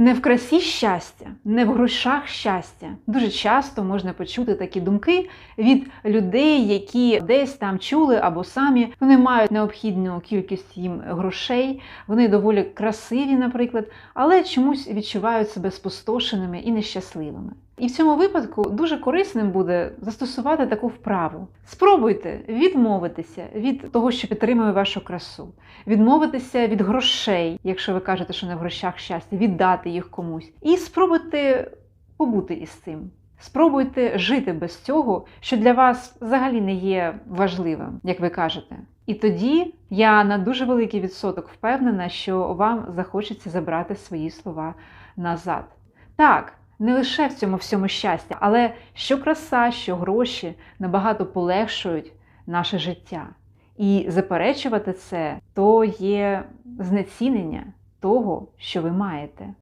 Не в красі щастя, не в грошах щастя. Дуже часто можна почути такі думки від людей, які десь там чули або самі вони мають необхідну кількість їм грошей, вони доволі красиві, наприклад, але чомусь відчувають себе спустошеними і нещасливими. І в цьому випадку дуже корисним буде застосувати таку вправу. Спробуйте відмовитися від того, що підтримує вашу красу, відмовитися від грошей, якщо ви кажете, що не в грошах щастя, віддати їх комусь, і спробуйте побути із цим. Спробуйте жити без цього, що для вас взагалі не є важливим, як ви кажете. І тоді я на дуже великий відсоток впевнена, що вам захочеться забрати свої слова назад. Так, не лише в цьому всьому щастя, але що краса, що гроші набагато полегшують наше життя. І заперечувати це то є знецінення того, що ви маєте.